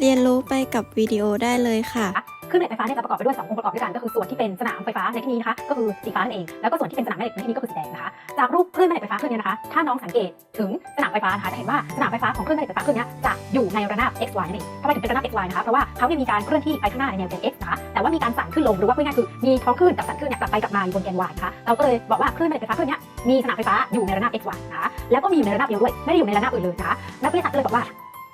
เรียนรู้ไปกับวิดีโอได้เลยค่ะ เคลื่นแม่เหล็กไฟฟ้าเนี่ยจะประกอบไปด้วย 2 องค์ประกอบด้วยกัน ก็คือส่วนที่เป็นสนามไฟฟ้าในที่นี้นะคะ ก็คือสีฟ้านั่นเอง แล้วก็ส่วนที่เป็นสนามแม่เหล็กในที่นี้ก็คือสีแดงนะคะ จากรูปเคลื่นแม่เหล็กไฟฟ้าเคลื่นเนี้นะคะ ถ้าน้องสังเกตถึงสนามไฟฟ้านะคะจะเห็นว่าสนามไฟฟ้าของเคลื่นแม่เหล็กไฟฟ้าเคลื่นเนี้จะอยู่ในระนาบ x y นั่นเองทำไมถึงเป็นระนาบ x y นะคะ เพราะว่าเขาเนี่ยมีการเคลื่อนที่ไปข้างหน้าในแนวแกน x นะคะ แต่ว่ามีการสั่นขึ้นลง หรือว่าพูดง่ายคือมีท้องคลื่นกับสั่นคลื่นเนี่ยกลับไปกลับมาอยู่บนแกน y นะคะ เราก็เลยบอกว่าเคลื่นแม่เหล็กไฟฟ้าเคลื่นเนี้มีสนามไฟฟ้าอยู่ในระนาบ x y นะคะ แล้วก็มีอยู่ในระนาบเดียวด้วย ไม่ได้อยู่ในระนาบอื่นเลยนะคะนักวิทยาศาสตร์ก็เลยบอกว่า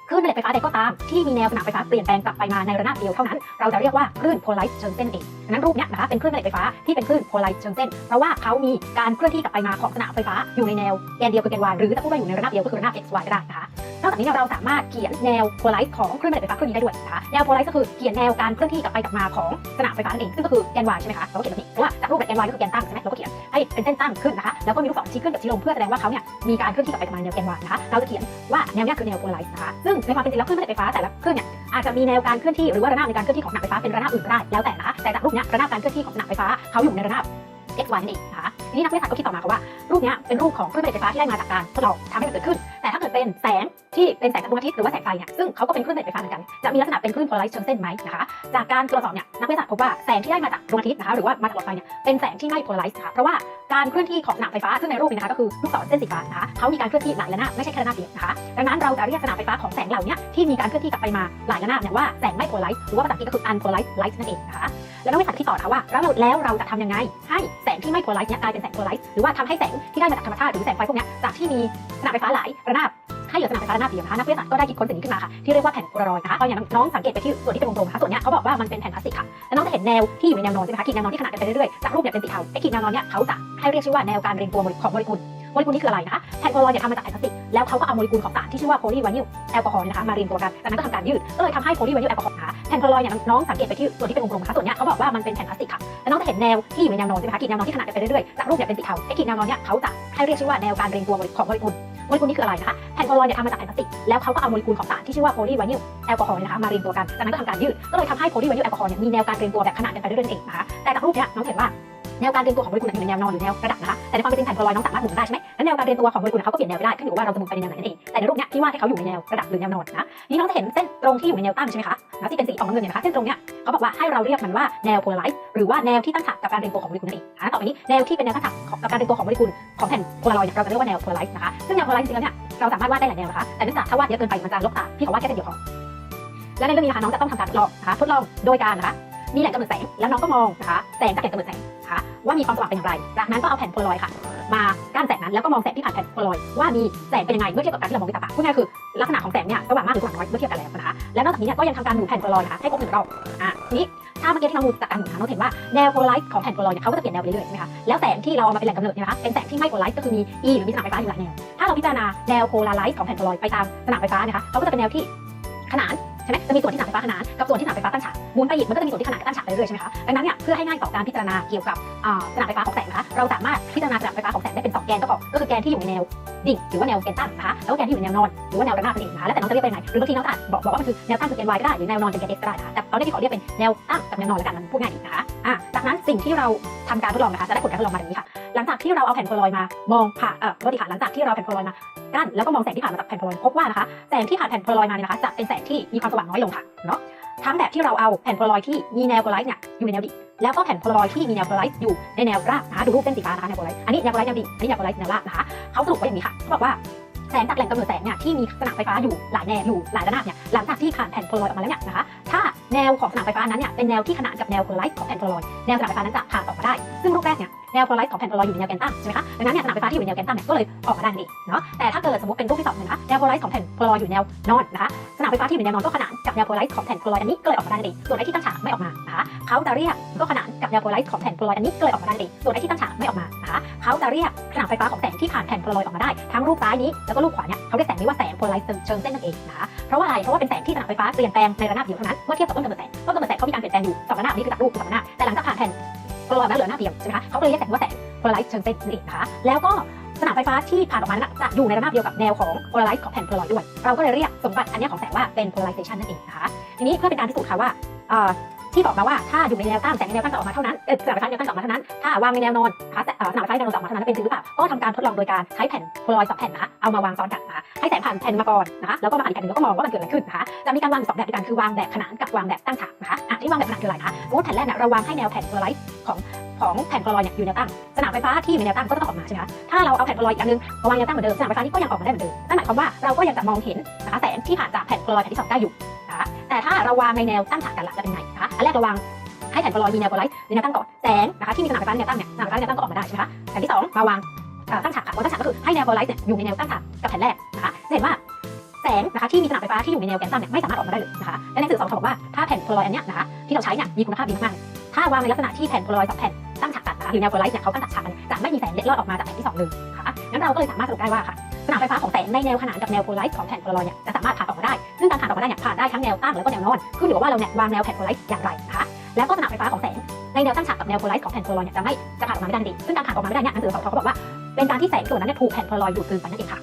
คลื่นแม่เหล็กไฟฟ้าใดก็ตามที่มีแนวสนามไฟฟ้าเปลี่ยนแปลงกลับไปมาในระนาบเดียวเท่านั้น เราจะเรียกว่าคลื่นโพลาริซ์เชิงเส้นเองดังนั้นรูปนี้นะคะเป็นคลื่นแม่เหล็กไฟฟ้าที่เป็นคลื่นโพลาริซ์เชิงเส้น เพราะว่าเขามีการเคลื่อนที่กลับไปมาของสนามไฟฟ้าอยู่ในแนวแกนเดียวคือแกน y หรือจะพูดว่าอยู่ในระนาบเดียวก็คือระนาบ x y ก็ได้นะคะ นอกจากนี้เราสามารถเขียนแนวโพลาริซ์ของเคลื่นแม่เหล็กไฟฟ้าเคลื่นนี้ได้ด้วยนะคะแนวโพลาริซ์ก็คือเขียนแนวการเคลื่อนที่กลับไปกลับมาของสนามไฟฟ้านั่นเองซึ่งก็คือแกน y ใช่ไหมคะเราก็เขียนแบบนี้เพราะว่าจากรูปแบบแกน y ก็คือแกนตั้งใช่ไหมเราก็เขียนให้เป็นเส้นตั้งขึ้นนะคะแล้วก็มีลูกศรชี้ขึ้นกับชี้ลงเพื่อแสดงว่าเขาเนี่ยมีการเคลื่อนที่กลับไปกลับมาแนวแกน y นะคะเราจะเขียนว่าแนวนี้คือแนวโพลาริซ์นะคะซึ่งในความเป็นจริงแล้วเคลื่นแม่เหล็กไฟฟ้าแต่ละเคลื่นเนี่ยอาจจะมีแนวการเคลื่อนที่หรือว่าระนาบในการเคลื่อนที่ของสนามไฟฟ้าเป็นระนาบอื่นก็ได้แล้วแต่นะคะแต่จากรูปเนี้ยระนาบการเคลื่อนที่ของสนามไฟฟ้าเขาอยู่ในระนาบ x y นั่นเองนะคะทีนี้นักวิทยาศาสตร์ก็คิดต่อมาค่ะว่ารูปเนี้ยเป็นรูปของเคลื่นแม่เหล็กไฟฟ้าที่ได้มาจากการทดลองทำให้มันเกิดขึ้น แต่ถ้าเป็นแสงที่เป็นแสงจากดวงอาทิตย์หรือว่าแสงไฟเนี่ยซึ่งเขาก็เป็นคลื่นเหล็กไฟฟ้าเหมือนกัน จะมีลักษณะเป็นคลื่นโพลาริซ์เชิงเส้นไหมนะคะจากการตรวจสอบเนี่ยนักวิทยาศาสตร์พบว่าแสงที่ได้มาจากดวงอาทิตย์นะคะหรือว่ามาจากหลอดไฟเนี่ยเป็นแสงที่ไม่โพลาริซ์ค่ะเพราะว่าการเคลื่อนที่ของสนามไฟฟ้าซึ่งในรูปนี้นะคะก็คือลูกศรเส้นสีฟ้านะคะเขามีการเคลื่อนที่หลายระนาบไม่ใช่แค่ระนาบเดียวนะคะดังนั้นเราจะเรียกสนามไฟฟ้าของแสงเหล่านี้ที่มีการเคลื่อนที่กลับไปมาหลายระนาบเนี่ยว่าแสงไม่โพลาริซ์หรือว่าภาษาอังกฤษก็คือ unpolarized light นั่นเองนะคะ แล้วนักวิทยาศาสตร์ที่ต่อนะคะว่าแล้วเราแล้วเราจะทำยังไง ให้แสงที่ไม่โพลาริซ์เนี่ยกลายเป็นแสงโพลาริซ์หรือว่าทำให้แสงที่ได้มาจากธรรมชาติหรือแสงไฟพวกเนี้ยจากที่มีสนามไฟฟ้าหลายระนาบให้เหลือสนามไฟฟ้าระนาบเดียวนะคะนักวิทยาศาสตร์ก็ได้คิดค้นสิ่งนี้ขึ้นมาค่ะที่เรียกว่าแผ่นโพลารอยด์นะคะเอาอย่างน้องสังเกตไปที่ส่วนที่เป็นวงกลมนะคะส่วนเนี้ยเขาบอกว่ามันเป็นแผ่นพลาสติกค่ะแล้วน้องจะเห็นแนวที่อยู่ในแนวนอนใช่ไหมคะขีดแนวนอนที่ขนานกันไปเรื่อยๆจากรูปเนี่ยเป็นสีเทาไอ้ขีดแนวนอนเนี่ยเขาจะให้เรียกชื่อว่าแนวการเรียงตัวของโมเลกุล โมเลกุลนี่คืออะไรนะคะแผ่นโพลอยเนี่ยทำมาจากแผ่นพลาสติกแล้วเขาก็เอาโมเลกุลของสารที่ชื่อว่าโพลีไวนิลแอลกอฮอล์เนี่ยนะคะมาเรียงตัวกันจากนั้นก็ทำการยืดก็เลยทำให้โพลีไวนิลแอลกอฮอล์นะคะแผ่นโพลอยเนี่ยน้องสังเกตไปที่ส่วนที่เป็นวงกลมนะคะส่วนเนี้ยเขาบอกว่ามันเป็นแผ่นพลาสติกค่ะแล้วน้องจะเห็นแนวที่อยู่ในแนวนอนใช่ไหมคะขีดแนวนอนที่ขนานกันไปเรื่อยๆจากรูปเนี่ยเป็นสีเทาไอ้ขีดแนวนอนเนี่ยเขาจะให้เรียกชื่อว่าแนวการเรียงตัวของโมเลกุลโมเลกุลนี่คืออะไรนะคะแผ่นโพลอยเนี่ยทำมาจากแผ่นพลาสติกแล้วเขาก็เอาโมเลกุลของสารที่ชื่อว่าโพลีไวนิลแอลกอฮอล์เนี่ยนะคะมาเรียงตัวกันจากนั้นก็ทำการยืดก็เลยทำให้โพลีไวนิลแอลกอฮอล์เนี่ยมีแนวการเรียงตัวแบบขนานกันไปเรื่อยๆเองนะคะแต่จากรูปเนี้ยน้องเห็นว่า แนวการเรียงตัวของโมเลกุลเนี่ยอยู่ในแนวนอนหรือแนวระดับนะคะ แต่ในความเป็นจริงแผ่นโพลารอยน้องสามารถหมุนได้ใช่ไหมแล้วแนวการเรียงตัวของโมเลกุลเขาก็เปลี่ยนแนวไปได้ขึ้นอยู่ว่าเราจะหมุนไปในแนวไหนนั่นเอง แต่ในรูปเนี้ยที่วาดให้เขาอยู่ในแนวระดับหรือแนวนอนนะ นี่น้องจะเห็นเส้นตรงที่อยู่ในแนวตั้งใช่ไหมคะนะที่เป็นสีออกน้ำเงินเนี่ยนะคะ เส้นตรงเนี้ยเขาบอกว่าให้เราเรียกมันว่าแนวโพลาไรซ์หรือว่าแนวที่ตั้งฉากกับการเรียงตัวของโมเลกุลนั่นเองอะต่อไปนี้แนวที่เป็นแนวตั้งฉากกับการเรียงตัวของโมเลกุลของแผ่นโพลารอยด์เนี่ยเราจะเรียกว่าแนวโพลาไรซ์นะคะ ซึ่งแนวโพลาไรซ์จริงๆแล้วเนี่ยเราสามารถวาดได้หลายแนวนะคะ แต่เนื่องจากถ้าวาดเยอะเกินไปมันจะลกตาพี่ขอวาดแค่เส้นเดียวพอและในเรื่องนี้นะคะน้องจะต้องทำการทดลองนะคะทดลองโดยการนะคะ มีแหล่งกำเนิดแสง แล้วน้องก็มองนะคะแสงจากแหล่งกำเนิดแสงนะคะว่ามีความสว่างเป็นอย่างไร จากนั้นก็เอาแผ่นโพลารอยด์ค่ะ มากั้นแสงนั้นแล้วก็มองแสงที่ผ่านแผ่นโพลารอยด์ว่ามีแสงเป็นยังไงเมื่อเทียบกับการที่เรามองด้วยตาเปล่าพูดง่ายคือลักษณะของแสงเนี่ยสว่างมากหรือสว่างน้อยเมื่อเทียบกันแล้วนะคะและนอกจากนี้เนี่ยก็ยังทำการหมุนแผ่นโพลารอยด์นะคะให้ครบหนึ่งรอบอะทีนี้ถ้าเมื่อกี้ที่เราหมุนจากการหมุนนะคะเราเห็นว่าแนวโพลารอยด์ของแผ่นโพลารอยด์เนี่ยเขาก็จะเปลี่ยนแนวไปเรื่อยๆใช่ไหมคะแล้วแสงที่เราเอามาเป็นแหล่งกำเนิดเนี่ยนะคะเป็นแสงที่ไม่โพลารอยด์ก็คือมี E หรือมีสนามไฟฟ้าอยู่หลายแนวถ้าเราพิจารณาแนวโพลารอยด์ของแผ่นโพลารอยด์ไปตามสนามไฟฟ้านะคะเขาก็จะเป็นแนวที่ขนาน ช่ไหมจะมีส่วนที่สนามไฟฟ้าขนานกับส่วนที่สนามไฟฟ้าตั้งฉากหมุนไปอีกมันก็จะมีส่วนที่ขนานกับตั้งฉากไปเรื่อยใช่ไหมคะดังนั้นเนี่ยเพื่อให้ง่ายต่อการพิจารณาเกี่ยวกับสนามไฟฟ้าของแสงนะคะเราสามารถพิจารณาสนามไฟฟ้าของแสงได้เป็นสองแกนก็พอก็คือแกนที่อยู่ในแนวดิ่งหรือว่าแนวแกนตั้งนะคะแล้วก็แกนที่อยู่ในแนวนอนหรือว่าแนวระนาบนั่นเองนะคะแล้วแต่น้องจะเรียกเป็นไงหรือบางทีน้องอาจบอกบอกว่ามันคือแนวตั้งคือแกน y ก็ได้หรือแนวนอนเป็นแกน x ก็ได้นะคะแต่ตอนนี้ที่ขอเรียกเป็นแนวตั้งกับแนวนอนแล้วกันมันพูดง่ายดีนะคะอะจากนั้นสิ่งที่เราทำการทดลองนะคะจะได้ผลการทดลองมาอย่างนี้ค่ะ หลังจากที่เราเอาแผ่นโพลอยมามองผ่านเอ่อโทษทีค่ะหลังจากที่เราแผ่นโพลอยมา กั้นแล้วก็มองแสงที่ผ่านมาจากแผ่นโพลอยพบว่านะคะแสงที่ผ่านแผ่นโพลอยมาเนี่ยนะคะจะเป็นแสงที่มีความสว่างน้อยลงค่ะเนาะทั้งแบบที่เราเอาแผ่นโพลอยที่มีแนวโพลาไรซ์เนี่ยอยู่ในแนวดิ่งแล้วก็แผ่นโพลอยที่มีแนวโพลาไรซ์อยู่ในแนวราบนะคะดูรูปเส้นสีฟ้านะคะแนวโพลาไรซ์อันนี้แนวโพลาไรซ์แนวดิ่งอันนี้แนวโพลาไรซ์แนวราบนะคะเขาสรุปไว้อย่างนี้ค่ะเขาบอกว่าแสงจากแหล่งกำเนิดแสงเนี่ยที่มีสนามไฟฟ้าอยู่หลายแนวอยู่หลายระนาบเนี่ยหลังจากที่ผ่านแผ่นโพลอยออกมาแล้วเนี่ยนะคะถ้าแนวของสนามไฟฟ้านั้นเนี่ยเป็นแนวที่ขนานกับแนวโพลาไรซ์ของแผ่นโพลอยแนวสนามไฟฟ้านั้นจะผ่านออกมาได้ ซึ่งรูปแรกเนี่ย แนวโพลาไรซ์ของแผ่นโพลารอยด์อยู่ในแนวแกนตั้งใช่ไหมคะดังนั้นเนี่ยสนามไฟฟ้าที่อยู่ในแนวแกนตั้งเนี่ยก็เลยออกมาได้นั่นเองเนาะแต่ถ้าเกิดสมมติเป็นรูปที่สองเนี่ยนะคะแนวโพลาไรซ์ของแผ่นโพลารอยด์อยู่แนวนอนนะคะสนามไฟฟ้าที่อยู่ในแนวนอนก็ขนานกับแนวโพลาไรซ์ของแผ่นโพลารอยด์อันนี้ก็เลยออกมาได้นั่นเองส่วนไอ้ที่ตั้งฉากไม่ออกมานะคะเขาจะเรียกก็ขนานกับแนวโพลาไรซ์ของแผ่นโพลารอยด์อันนี้ก็เลยออกมาได้นั่นเองส่วนไอ้ที่ตั้งฉากไม่ออกมานะคะเขาจะเรียกสนามไฟฟ้าของแสงที่ผ่านแผ่นโพลารอยด์ออกมาได้ทั้งรูปซ้ายนี้แล้วก็รูปขวาเนี่ยเขาเรียกแสงนี้ว่าแสงโพลาไรซ์เชิงเส้นนั่นเองนะคะเพราะว่าอะไรเพราะว่าเป็นแสงที่สนามไฟฟ้าเปลี่ยนแปลงในระนาบเดียวเท่านั้นเมื่อเทียบกับต้นกำเนิดแสงต้นกำเนิดแสงเขามีการเปลี่ยนแปลงอยู่สองระนาบนี่คือจากรูปคือสองระนาบแต่หลังจากผ่านแผ่น โพลารอยด์มาแล้วเหลือหน้าเดียวใช่ไหมคะเขาก็เลยเรียกแสงว่าแสงโพลาไรซ์เชิงเส้นนั่นเองนะคะแล้วก็สนามไฟฟ้าที่ผ่านออกมานั้นจะอยู่ในระนาบเดียวกับแนวของโพลาไรซ์ของแผ่นโพลารอยด้วย เราก็เลยเรียกสมบัติอันนี้ของแสงว่าเป็น polarization นั่นเองนะคะทีนี้เพื่อเป็นการพิสูจน์ค่ะว่า ที่บอกมาว่าถ้าอยู่ในแนวตั้งแสงในแนวตั้งจะออกมาเท่านั้นเออสนามไฟฟ้าแนวตั้งจะออกมาเท่านั้น ถ้าวางในแนวนอนนะคะแต่สนามไฟฟ้าแนวนอนจะออกมาเท่านั้นเป็นจริงหรือเปล่าก็ทำการทดลองโดยการใช้แผ่นโพลอยสองแผ่นนะคะเอามาวางซ้อนกันนะคะให้แสงผ่านแผ่นมาก่อนนะคะแล้วก็มาผ่านกแผ่นหนึงแล้วก็มองว่ามันเกิดอะไรขึ้นนะคะจะมีการวางสองแบบด้วยกันคือวางแบบขนานกับวางแบบตั้งฉากนะคะอะที่วางแบบขนานคืออะไรคะสมมติแผ่นแรกเนี่ยเราวางให้แนวแผ่นโพลอยของของแผ่นโพลอยเนี่ยอยู่แนวตั้งสนามไฟฟ้าที่อยู่ในแนวตั้งก็ต้องออกมาใช่ไหมคะถ้าเราเอาแผ่นโพลอยอีกอันนึงมาวางแนวตั้งเหมือนเดิมสนามไฟฟ้านี้ก็ยังออกมาได้เหมือนเดิมนั่นหมายความว่าเราก็ยังจะมองเห็นนะคะแสงที่ผ่านจากแผ่นโพลอยแผ่นที่สองได้อยู่ แต่ถ้าเราวางในแนวตั้งฉากกันล่ะจะเป็นไงนะคะอันแรกเราวางให้แผ่นโพลอยมีแนวโพลอยในแนวตั้งก่อนแสงนะคะที่มีสนามไฟฟ้าในแนวตั้งเนี่ยสนามไฟฟ้าในแนวตั้งก็ออกมาได้ใช่ไหมคะแผ่นที่สองมาวางตั้งฉากค่ะวางตั้งฉากก็คือให้แนวโพลอยเนี่ยอยู่ในแนวตั้งฉากกับแผ่นแรกนะคะจะเห็นว่าแสงนะคะที่มีสนามไฟฟ้าที่อยู่ในแนวแกนตั้งเนี่ยไม่สามารถออกมาได้เลยนะคะและในสื่อสองเขาบอกว่าถ้าแผ่นโพลอยอันเนี้ยนะคะที่เราใช้เนี่ยมีคุณภาพดีมากๆถ้าวางในลักษณะที่แผ่นโพลอยสองแผ่นตั้งฉากกันนะคะหรือแนวโพลอยเนี่ยเขาตั้งฉากกันจะไม่มีแสงเล็ดลอดออกมาจากแผ่นที่สองเลยนะคะงั้นเราก็เลยสามารถสรุปได้ว่าค่ะสนามไฟฟ้าของแสงในแนวขนานกับแนวโพลอยของแผ่นโพลอยเนี่ยจะสามารถผ่านออกมาได้ ซึ่งการผ่านออกมาได้เนี่ยผ่านได้ทั้งแนวตั้งแล้วก็แนวนอนขึ้นอยู่กับว่าเราเนี่ยวางแนวแผ่นโพลารอยด์อย่างไรนะคะแล้วก็สนามไฟฟ้าของแสงในแนวตั้งฉากกับแนวโพลาร์ของแผ่นโพลอยเนี่ยจะไม่จะผ่านออกมาไม่ได้จริงซึ่งการผ่านออกมาไม่ได้เนี่ยหนังสือสองเขาก็บอกว่าเป็นการที่แสงส่วนนั้นเนี่ยถูกแผ่นโพลอยด์ดูดกลืนไปนั่นเองค่ะ